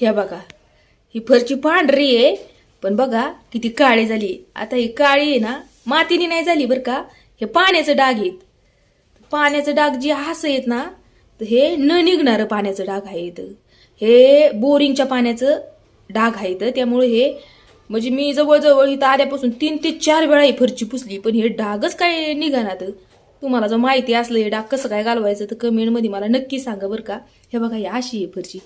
ह्या बघा ही फरची पांढरी आहे पण बघा किती काळी झाली. आता ही काळी आहे ना मातीने नाही झाली बरं का. हे पाण्याचं डाग आहेत. पाण्याचं डाग जे हसं आहेत ना तर हे न निघणारं पाण्याचं डाग आहे इथं. हे बोरिंगच्या पाण्याचं डाग आहे इथं. त्यामुळे हे म्हणजे मी जवळजवळ इथं आल्यापासून तीन ते चार वेळा ही फरची पुसली पण हे डागच काय निघानात तुम्हाला जर माहिती असलं हे डाग कसं काय घालवायचं तर कमेंटमध्ये मला नक्की सांगा बरं का. हे बघा ही अशी आहे फरची.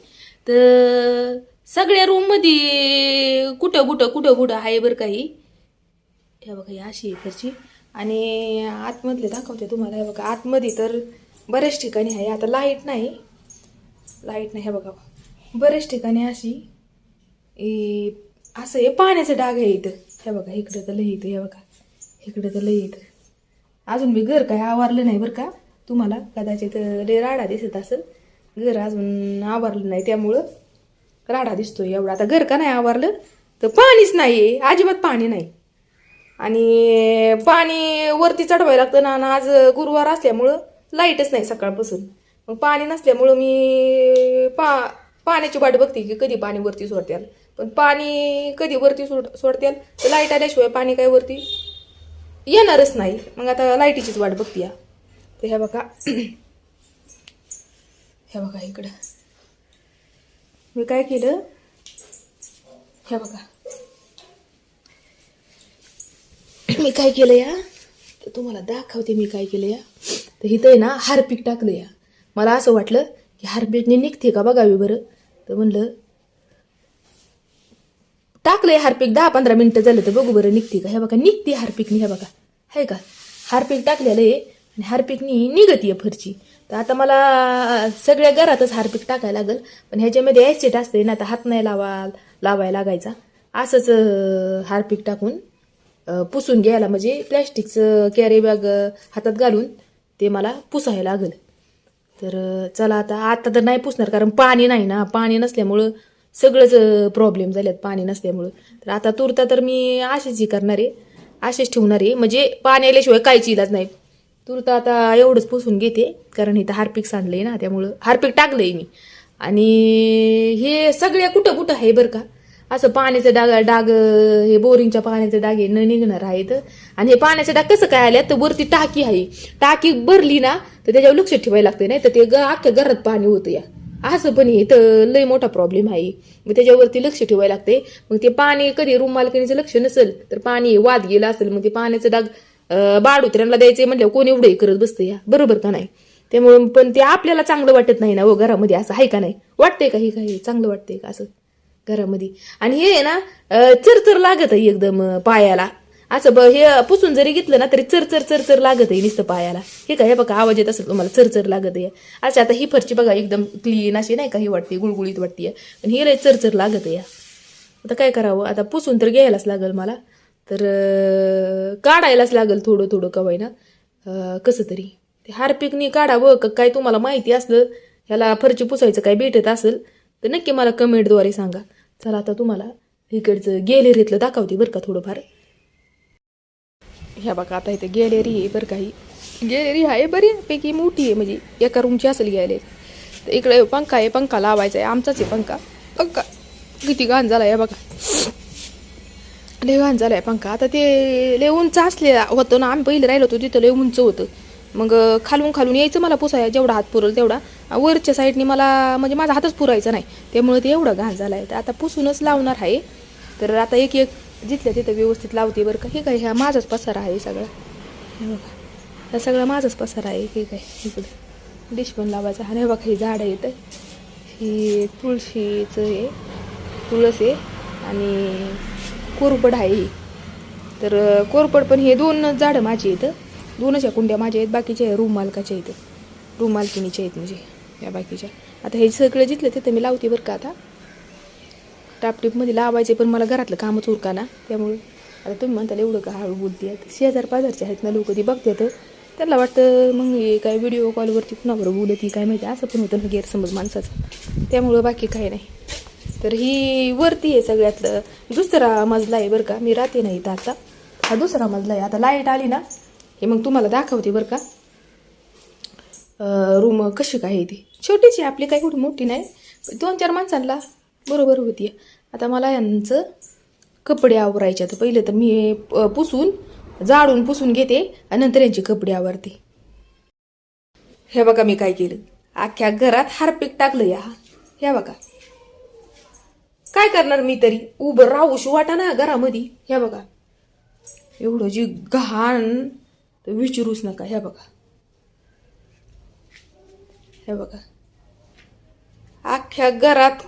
तर सगळ्या रूममध्ये कुठं कुठं कुठं कुठं आहे बरं का ही हे बघा ही अशी आहे आणि आतमधले दाखवते तुम्हाला. हे बघा आतमध्ये तर बऱ्याच ठिकाणी आहे. आता लाइट नाही. लाइट नाही हे बघा. बऱ्याच ठिकाणी अशी ए, असं हे पाण्याचं डाग आहे इथं. हे बघा इकडं तर लई इथं हे बघा. इकडं तर लई इथं. अजून मी घर काय आवारलं नाही बरं का? तुम्हाला कदाचित लय राडा दिसत असेल. घर अजून आवरलं नाही त्यामुळं राडा दिसतोय एवढा. आता घर का नाही आवरलं तर पाणीच नाही आहे अजिबात पाणी नाही. आणि पाणी वरती चढवायला लागतं ना आज गुरुवार असल्यामुळं लाईटच नाही सकाळपासून. मग पाणी नसल्यामुळं मी पा पाण्याची वाट बघते की कधी पाणी वरती सोडत्याल. पण पाणी कधी वरती सोड सोडत्याल तर लाइट आल्याशिवाय पाणी काय वरती येणारच नाही. मग आता लाईटीचीच वाट बघते या. तर ह्या बघा. ह्या बघा इकडं. मी काय केलं? ह्या बघा. मी काय केलं या? तर तुम्हाला दाखवते मी काय केलं या. तर इथं आहे ना हारपीक टाकलं या. मला असं वाटलं की हारपीकने निघते का बघावी बरं. तर म्हणलं टाकलंय हारपीक दहा पंधरा मिनटं झालं तर बघू बरं निघते का. हे बघा निघते हारपीकनी हे बघा. आहे का? हारपीक टाकलेलं आहे. आणि हार्पिकनी निघत आहे फरची. तर आता मला सगळ्या घरातच हार्पिक टाकायला लागल. पण ह्याच्यामध्ये ॲसिड असते ना आता हात नाही लावा लावायला लागायचा. असंच हार्पिक टाकून पुसून घ्यायला. म्हणजे प्लॅस्टिकचं कॅरी बॅग हातात घालून ते मला पुसायला लागल. तर चला आता आता तर नाही पुसणार कारण पाणी नाही ना. पाणी नसल्यामुळं सगळंच प्रॉब्लेम झाल्यात पाणी नसल्यामुळं. तर आता तुरता तर मी अशीच ही करणार आहे असेच ठेवणार. आहे म्हणजे पाणी आल्याशिवाय काहीच इलाज नाही. तुरत आता एवढंच पुसून घेते कारण इथं हार्पिक सांडलंय ना त्यामुळं हार्पिक टाकलंय मी. आणि हे सगळ्या कुठं कुठं आहे बरं का? असं पाण्याचं डाग डाग हे बोरिंगच्या पाण्याचे डाग हे न निघणार आहेत. आणि हे पाण्याचे डाग कसं काय आले तर वरती टाकी आहे. टाकी भरली ना तर त्याच्यावर लक्ष ठेवायला लागतं नाही तर ते ग- अख्ख्या घरात पाणी होतं या. असं पण आहे तर लय मोठा प्रॉब्लेम आहे. मग त्याच्यावरती लक्ष ठेवायला लागते मग ते पाणी कधी रूम मालकिणीचं लक्ष नसेल तर पाणी वाद गेलं असेल मग ते पाण्याचं डाग बाडुत्र्यांना द्यायचे म्हटल्यावर कोण एवढं करत बसतं या? बरोबर का नाही? त्यामुळे पण ते आपल्याला चांगलं वाटत नाही ना हो घरामध्ये असं आहे का नाही? वाटतंय का हे काही चांगलं वाटतंय का असं घरामध्ये? आणि हे आहे ना चरचर लागत आहे एकदम पायाला. असं ब हे पुसून जरी घेतलं ना तरी चरचर चरचर लागत आहे नुसतं पायाला. हे काय हे बघा आवाज येत असेल तुम्हाला चरचर लागत आहे. अच्छा आता ही फरची बघा एकदम क्लीन अशी नाही का हे वाटते गुळगुळीत वाटते. पण हे लय चरचर लागत आहे आता काय करावं? आता पुसून तर घ्यायलाच लागेल मला. तर काढायलाच लागल थोडं थोडं का ना कसं तरी. ते हारपिकनी काढावं का काय तुम्हाला माहिती असलं ह्याला फरची पुसायचं काय भेटत असेल तर नक्की मला कमेंटद्वारे सांगा. चला आता तुम्हाला इकडचं गॅलरीतलं दाखवते बरं का थोडंफार. ह्या बघा आता इथे गॅलरी आहे बरं काही गॅलरी आहे बऱ्यापैकी मोठी आहे म्हणजे एका रूमची असेल गॅलरी. तर इकडे पंखा आहे पंखा लावायचा आहे आमचाच आहे पंखा. पंखा किती घाण झाला आहे बघा. लय घाण झालाय पंखा. आता ते लय उंच असले होतं ना आम्ही पहिले राहिलो होतो तिथं लय उंच होतं. मग खालून खालून यायचं मला पुसाय जेवढा हात पुरल तेवढा. वरच्या साईडनी मला म्हणजे माझा हातच पुरायचा नाही. त्यामुळे ते एवढं घाण झालाय. तर आता पुसूनच लावणार आहे. तर आता एक एक जिथल्या तिथं व्यवस्थित लावते बरं का. हे काय ह्या माझाच पसारा आहे सगळा. हे बघा. हा सगळा माझाच पसारा आहे. हे काय इकडं डिश पण लावायचा. हा हे बघा हे झाडं येतं. ही तुळशीचं आहे तुळस आहे. आणि कोरपड आहे. ही तर कोरपड पण हे दोन झाडं माझी आहेत. दोनच या कुंड्या माझ्या आहेत बाकीच्या रूम मालकाच्या आहेत. रूम मालकिनीच्या आहेत म्हणजे या बाकीच्या. आता हे सगळं जिथलं तिथं मी लावते बरं का आता. टापटीपमध्ये लावायचे पण मला घरातलं कामच उरका ना त्यामुळे आता तुम्ही म्हणताल एवढं का हळू बोलते आहेत. शेजार पाजारचे आहेत ना लोक ती बघतात. त्यांना वाटतं मग हे काय व्हिडिओ कॉलवरती कुणाबरोबर बोलत ही काय माहिती असं पण होतं ना गैरसमज माणसाचं. त्यामुळं बाकी काही नाही. तर ही वरती आहे सगळ्यातलं. दुसरा मजला आहे बरं का. मी राहते नाही इथं आता. हा दुसरा मजला आहे. आता लाइट आली ना. हे मग तुम्हाला दाखवते बरं का. रूम कशी काय आहे ती. छोटीची आहे, आपली काही कुठे मोठी नाही. दोन चार माणसांना बरोबर होती. आता मला यांचं कपडे आवरायचे तर पहिले तर मी प- पुसून जाडून पुसून घेते आणि नंतर यांचे कपडे आवरते. हे बघा मी काय केलं. अख्ख्या घरात हार्पिक टाकलं या. हे बघा. काय करणार मी तरी? उभं राहूशी वाटा ना घरामध्ये. ह्या बघा. एवढं जी घाण तर विचारूच नका. ह्या बघा. हे बघा. अख्ख्या घरात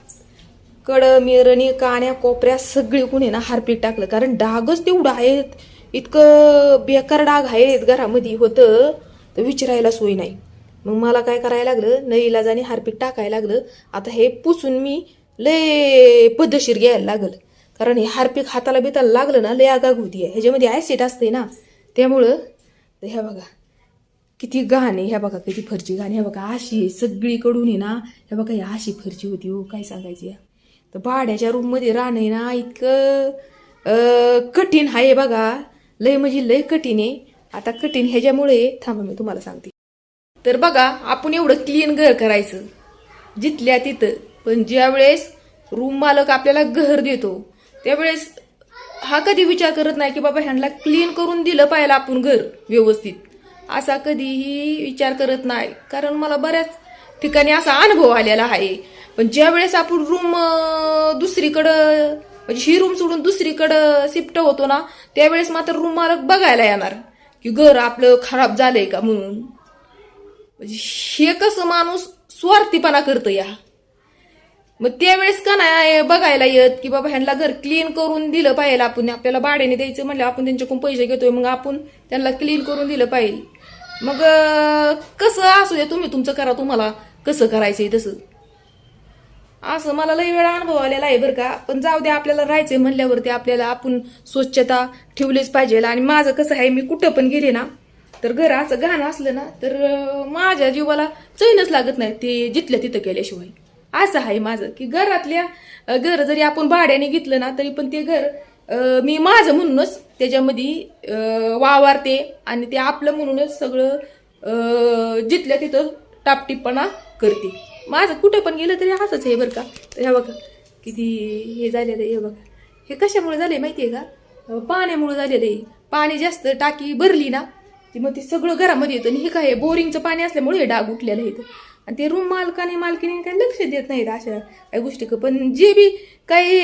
कड मिरणी काण्या कोपऱ्या सगळी कुणी ना हारपीट टाकलं. कारण डागच तेवढं आहेत. इतकं बेकार डाग आहेत घरामध्ये. होतं तर विचारायला सोय नाही. मग मला काय करायला लागलं? नईलाजाने हारपीट टाकायला लागलं. आता हे पुसून मी लय पद्धतशीर घ्यायला लागल. कारण हे हारपीक हाताला बिताला लागलं ना लय आगाग होती आहे ह्याच्यामध्ये ॲसिड असते ना त्यामुळं तर ह्या बघा किती घाण आहे ह्या बघा किती फरची घाण ह्या बघा अशी आहे सगळीकडून आहे ना ह्या बघा ही अशी फरची होती हो काय सांगायची या. तर भाड्याच्या रूममध्ये राहणं आहे ना इतकं कठीण आहे बघा. लय म्हणजे लय कठीण आहे. आता कठीण ह्याच्यामुळे थांबा मी तुम्हाला सांगते. तर बघा आपण एवढं क्लीन घर करायचं. जिथल्या तिथं. पण ज्यावेळेस रूम मालक आपल्याला घर देतो त्यावेळेस हा कधी विचार करत नाही की बाबा ह्यांना क्लीन करून दिलं पाहिलं आपण घर व्यवस्थित. असा कधीही विचार करत नाही. कारण मला बऱ्याच ठिकाणी असा अनुभव आलेला आहे. पण ज्यावेळेस आपण रूम दुसरीकडं म्हणजे ही रूम सोडून दुसरीकडं शिफ्ट होतो ना त्यावेळेस मात्र रूम मालक बघायला येणार की घर आपलं खराब झालंय का म्हणून. म्हणजे हे कसं माणूस स्वार्थीपणा करतं या. मग त्यावेळेस का नाही बघायला येत की बाबा ह्यांना घर क्लीन करून दिलं पाहिजे. आपण आपल्याला भाड्याने द्यायचं म्हणलं आपण त्यांच्याकडून पैसे घेतोय मग आपण त्यांना क्लीन करून दिलं पाहिजे. मग कसं असू दे तुम्ही तुमचं करा तुम्हाला कसं करायचंय तसं. असं मला लई वेळा अनुभव आलेला आहे बरं का. पण जाऊ दे आपल्याला राहायचंय म्हणल्यावरती आपल्याला आपण स्वच्छता ठेवलीच पाहिजे. आणि माझं कसं आहे मी कुठं पण गेले ना तर घर असं घाण असलं ना तर माझ्या जीवाला चैनच लागत नाही ते जिथल्या तिथं केल्याशिवाय. असं आहे माझं की घरातल्या घर जरी आपण भाड्याने घेतलं ना तरी पण ते घर मी माझं म्हणूनच त्याच्यामध्ये वावरते आणि ते आपलं म्हणूनच सगळं जिथल्या तिथं टापटीपणा करते. माझं कुठं पण गेलं तरी असंच आहे बरं का. ह्या हे बघा किती हे झालेलं आहे हे बघा. हे कशामुळे झाले माहिती आहे का? पाण्यामुळं पाण्यामुळे झालेलं आहे. पाणी जास्त टाकी भरली ना ती मग ते सगळं घरामध्ये येतं. आणि हे काय बोरिंगचं पाणी असल्यामुळे हे डाग उठलेलं आहे आणि ते रूम मालकाने मालकीने काही लक्ष देत नाहीत अशा काही गोष्टी क- पण जे बी काही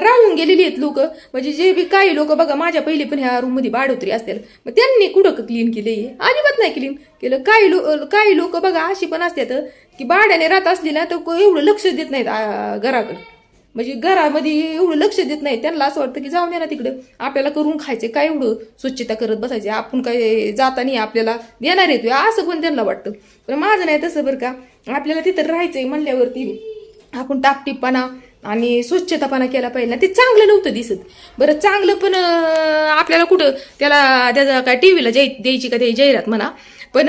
राहून गेलेली आहेत लोक म्हणजे जे बी काही लोक बघा माझ्या पहिले पण ह्या रूममध्ये बाडोतरी असतील मग त्यांनी कुठं क्लीन केले अजिबात नाही क्लीन केलं. काही लोक काही लोक बघा अशी पण असतात की बाड्याने राहत असली ना तर को- एवढं लक्ष देत नाहीत घराकडे. म्हणजे घरामध्ये एवढं लक्ष देत नाही. त्यांना असं वाटतं की जाऊन दे ना तिकडं. आपल्याला करून खायचे काय एवढं स्वच्छता करत बसायचे आपण काय जाताना आपल्याला देणार येतो असं पण त्यांना वाटतं. पण माझं नाही तसं बरं का. आपल्याला तिथं राहायचंय म्हणल्यावरती आपण टापटीपणा आणि स्वच्छतापणा केला पाहिजे. ना ते चांगलं नव्हतं दिसत. बरं चांगलं पण आपल्याला कुठं त्याला त्याचा काय टीव्हीला जाय द्यायची का त्याची जाहिरात म्हणा. पण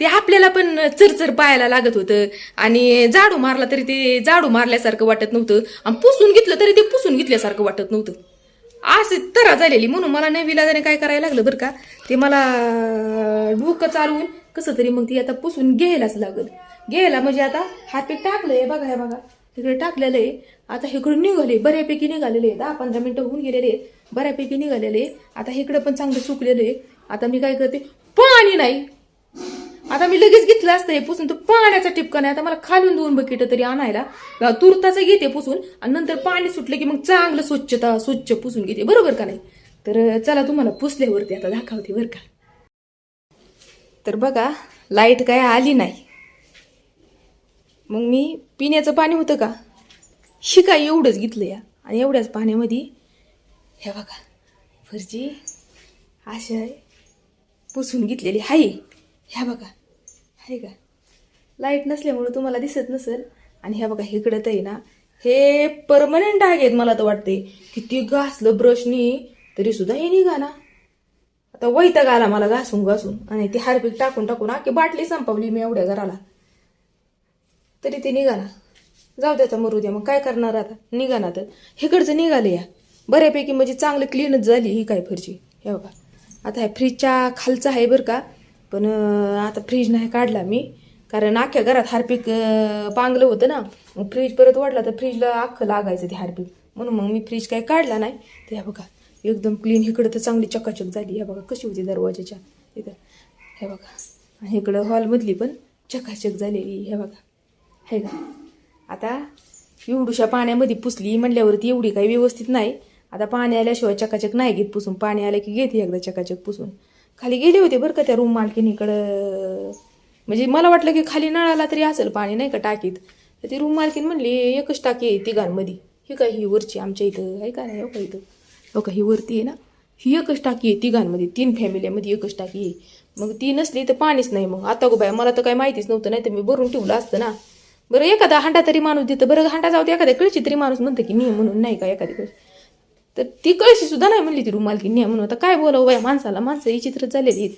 ते आपल्याला पण चरचर पाहायला लागत होतं. आणि झाडू मारला तरी ते झाडू मारल्यासारखं वाटत नव्हतं. आणि पुसून घेतलं तरी ते पुसून घेतल्यासारखं वाटत नव्हतं. असे तरा झालेली. म्हणून मला नवीला जाणे काय करायला लागलं बरं का? ते मला डोकं चालवून कसं तरी मग ती आता पुसून घ्यायलाच लागल. घ्यायला म्हणजे आता हातपीक टाकलंय. बघा हे बघा. तिकडे टाकलेलं आहे. आता इकडून निघाले. बऱ्यापैकी निघालेले आहे दहा पंधरा मिनिटं होऊन गेलेले आहेत. बऱ्यापैकी निघालेले आहे आता इकडं पण चांगलं सुकलेलं आहे. आता मी काय करते? पाणी नाही. आता मी लगेच घेतलं असतं हे पुसून तर पाण्याचा ठिपका नाही. आता मला खालून दोन बकेट तरी आणायला. तुरताचं घेते पुसून आणि नंतर पाणी सुटलं की मग चांगलं स्वच्छता स्वच्छ पुसून घेते. बरोबर का नाही? तर चला तुम्हाला पुसल्यावरती आता दाखवते बरं का. तर बघा लाइट काय आली नाही. मग मी पिण्याचं पाणी होतं का? शिका एवढंच घेतलं या. आणि एवढ्याच पाण्यामध्ये हे बघा फरजी अशी आहे पुसून घेतलेली आहे. ह्या बघा आहे का? लाइट नसल्यामुळे तुम्हाला दिसत नसेल. आणि ह्या बघा इकडं तर आहे ना हे परमनंट डाग आहेत मला तर वाटते किती घासलं ब्रशनी तरी सुद्धा हे निघा ना आता वैताग आला मला घासून घासून. आणि ते हार्पिक टाकून टाकून आखी बाटली संपवली मी एवढ्या घराला. तरी ते निघाला जाऊ द्याचा मरू द्या. मग काय करणार आता? निघाना तर. हिकडचं निघाले या. बऱ्यापैकी म्हणजे चांगलं क्लीनच झाली ही काय फरची हे बघा. आता ह्या फ्रीजच्या खालचं आहे बरं का. पण आता फ्रीज नाही काढला मी. कारण अख्ख्या घरात हार्पिक पांगलं होतं ना. मग फ्रीज परत वाढला तर फ्रीजला अख्खं लागायचं ते हार्पिक. म्हणून मग मी फ्रीज काही काढला नाही. ते ह्या बघा एकदम क्लीन इकडं तर चांगली चकाचक झाली. ह्या बघा कशी होती दरवाजाच्या. इथं हे बघा. आणि इकडं हॉलमधली पण चकाचक झालेली. हे बघा. हे का आता एवढूशा पाण्यामध्ये पुसली म्हणल्यावरती एवढी काही व्यवस्थित नाही. आता पाणी आल्याशिवाय चकाचक नाही घेत पुसून. पाणी आलं की घेते एकदा चकाचक पुसून. खाली गेले होते बरं का त्या रूम मालकिनीकडं. म्हणजे मला वाटलं की खाली नळाला तरी असेल पाणी नाही का टाकीत. तर ती रूम मालकीन म्हणली एकच टाकी आहे तिघांमध्ये ही काय ही वरची आमच्या इथं आहे का नाही हो का इथं? हो का ही वरती आहे ना? ही एकच टाकी आहे तिघांमध्ये तीन फॅमिलीमध्ये एकच टाकी आहे. मग ती नसली तर पाणीच नाही मग. आता गो बाय मला तर काही माहितीच नव्हतं नाही तर मी भरून ठेवलं असतं ना. बरं एखादा हांडा तरी माणूस देतं. बरं हांडा जाऊ दे एखाद्या कळची तरी माणूस म्हणतं की मी म्हणून नाही का एखादी कळशी तर ती कळशी सुद्धा नाही म्हणली ती रुमाल की नाही म्हणून आता काय बोलावं बाया माणसाला माणसं विचित्रच झालेली आहेत.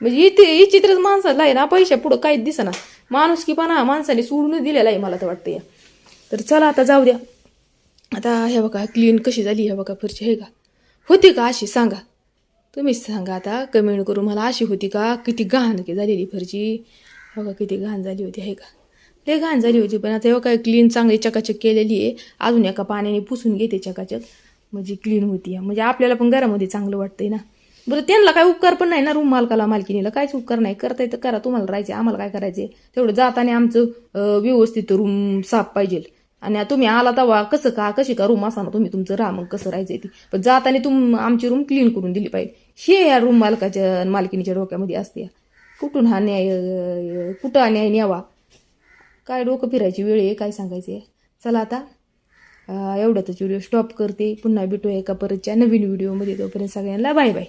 म्हणजे इथे विचित्रच माणसाला आहे ना पैशा पुढं काहीच दिसना. माणूस की पण माणसाने सोडून दिलेला आहे मला तर वाटतं या तर चला आता जाऊ द्या. आता हे बघा क्लीन कशी झाली हे बघा फरची हे का? होती का अशी? सांगा. तुम्हीच सांगा आता कमेंट करून मला अशी होती का? किती घाण की झालेली फरची बघा किती घाण झाली होती आहे का? लय घाण झाली होती पण आता हे काय क्लीन चांगली चकाचक केलेली आहे. अजून एका पाण्याने पुसून घेते चकाचक. म्हणजे क्लीन होती म्हणजे आपल्याला पण घरामध्ये चांगलं वाटतंय ना. बरं त्यांना काय उपकार पण नाही ना रूम मालकाला मालकिनीला काहीच उपकार नाही. करता येतं करा. तुम्हाला राहायचे आम्हाला काय करायचे तेवढं जाताना आमचं व्यवस्थित रूम साफ पाहिजे. आणि तुम्ही आला तेव्हा कसं का कशी का रूम असा ना तुम्ही तुमचं राहा मग कसं राहायचं ती. पण जाताना तुम आमची रूम क्लीन करून दिली पाहिजे. हे या रूम मालकाच्या मालकिनीच्या डोक्यामध्ये असते. कुठून हा न्याय कुठं हा न्याय न्यावा? काय डोकं फिरायची वेळ आहे? काय सांगायचं आहे चला आता. एवढ्यातच व्हिडिओ स्टॉप करते. पुन्हा भेटूया एका परतच्या नवीन व्हिडिओमध्ये. तोपर्यंत सगळ्यांना बाय बाय.